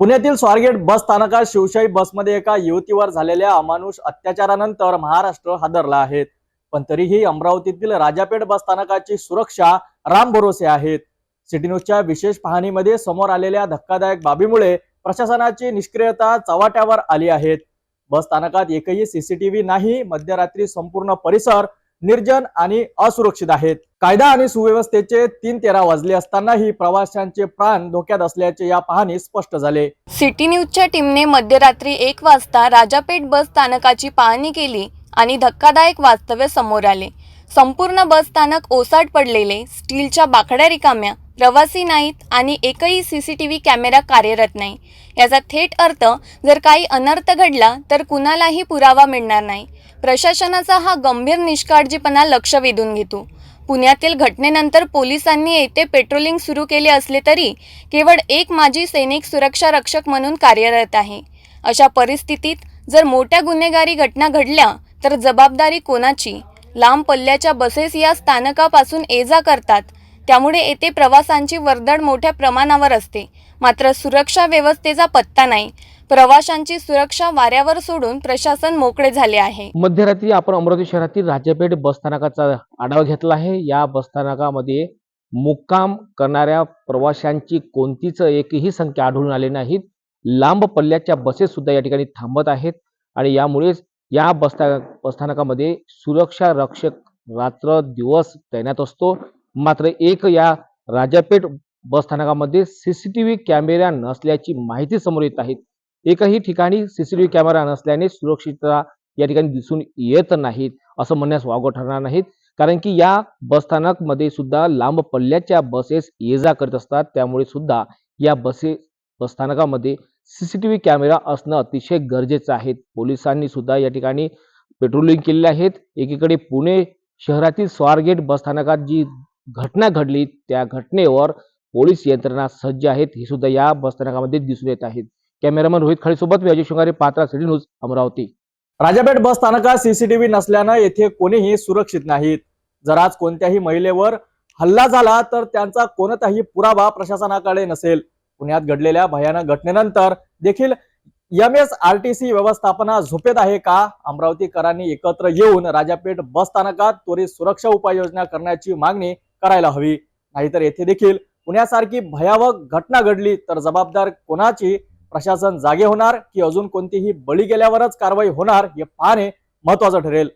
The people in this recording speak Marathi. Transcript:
पुण्यातील स्वारगेट बस स्थानकात शिवशाही बसमध्ये एका युवतीवर झालेल्या अमानुष अत्याचारानंतर महाराष्ट्र हादरला आहे. पण तरीही अमरावतीतील राजापेठ बस स्थानकाची सुरक्षा राम भरोसे आहेत सिटी न्यूजच्या विशेष पाहणीमध्ये समोर आलेल्या धक्कादायक बाबीमुळे प्रशासनाची निष्क्रियता चव्हाट्यावर आली आहेत बस स्थानकात एकही सीसीटीव्ही नाही. मध्यरात्री संपूर्ण परिसर निर्जन आणि असुरक्षित आहेत. कायदा आणि सुव्यवस्थेचे तीन तेरा वाजले असतानाही प्रवाशांचे प्राण धोक्यात असल्याचे या पाहणी स्पष्ट झाले. सिटी न्यूजच्या टीमने मध्यरात्री एक वाजता राजापेठ बस स्थानकाची पाहणी केली आणि धक्कादायक वास्तव्य समोर आले. संपूर्ण बस स्थानक ओसाड पडलेले स्टीलच्या बाकड्या रिकाम्या प्रवासी नाहीत आणि एकही C C T V camera कार्यरत नाही. याचा थेट अर्थ जर काही अनर्थ घडला तर कुणालाही पुरावा मिळणार नाही. प्रशासनाचा हा गंभीर निष्काळजीपणा लक्ष वेधून घेतो. पुण्यातील घटनेनंतर पोलिसांनी येथे पेट्रोलिंग सुरू केले असले तरी केवळ एक माजी सैनिक सुरक्षा रक्षक म्हणून कार्यरत आहे. अशा परिस्थितीत जर मोठ्या गुन्हेगारी घटना घडल्या तर जबाबदारी कोणाची? लांब पल्ल्याच्या बसेस या स्थानकापासून ये जा करतात. त्यामुळे येथे प्रवासांची वर्दळ मोठ्या प्रमाणावर असते. मात्र सुरक्षा व्यवस्थेचा पत्ता नाही. प्रवाशांची सुरक्षा वाऱ्यावर सोडून प्रशासन मोकळे झाले आहे. मध्यरात्री आपण अमरावती शहरातील राज्यपेठ बसस्थानकाचा आढावा घेतला आहे. या बसस्थानकामध्ये मुक्काम करणाऱ्या प्रवाशांची कोणतीच एकही संख्या आढळून आली नाहीत. लांब पल्ल्याच्या बसेस सुद्धा या ठिकाणी थांबत आहेत आणि यामुळेच या बसस्था बसस्थानकामध्ये सुरक्षा रक्षक रात्र दिवस तैनात असतो. मात्र एक या राजापेठ बसस्थानकामध्ये सीसीटीव्ही कॅमेरा नसल्याची माहिती समोर येत आहे. एकही ठिकाणी सीसीटीव्ही कॅमेरा नसल्याने सुरक्षितता या ठिकाणी दिसून येत नाहीत असं म्हणण्यास वागो ठरणार नाहीत. कारण की या बसस्थानकमध्ये सुद्धा लांब पल्ल्याच्या बसेस ये जा करत असतात. त्यामुळे सुद्धा या बसे बसस्थानकामध्ये सीसीटीव्ही कॅमेरा असणं अतिशय गरजेचं आहे. पोलिसांनी सुद्धा या ठिकाणी पेट्रोलिंग केलेले आहेत एकीकडे पुणे शहरातील स्वारगेट बसस्थानकात जी घटना घडली त्या घटनेवर पोलीस यंत्रणा सज्ज आहेत. हे सुद्धा या बसस्थानकामध्ये दिसून येत आहेत. कॅमेरामन रोहित खळेसोबत मी Ajay Shingare Patra city news Amravati. Rajapeth bus स्थानकात सीसीटीव्ही नसल्यानं येथे कोणीही सुरक्षित नाहीत. जर आज कोणत्याही महिलेवर हल्ला झाला तर त्यांचा कोणताही पुरावा प्रशासनाकडे नसेल. पुण्यात घडलेल्या भयानक घटनेनंतर देखील M S R T C व्यवस्थापना झोपेत आहे का? अमरावतीकरांनी एकत्र येऊन राजापेठ बस स्थानकात त्वरित सुरक्षा उपाययोजना करण्याची मागणी करायला हवी. नाहीतर येथे देखील पुण्यासारखी भयावह घटना घडली तर जबाबदार कोणाची प्रशासन जागे होणार की अजून कोणतीही बळी गेल्यावरच कारवाई होणार हे पाहणे महत्वाचं ठरेल.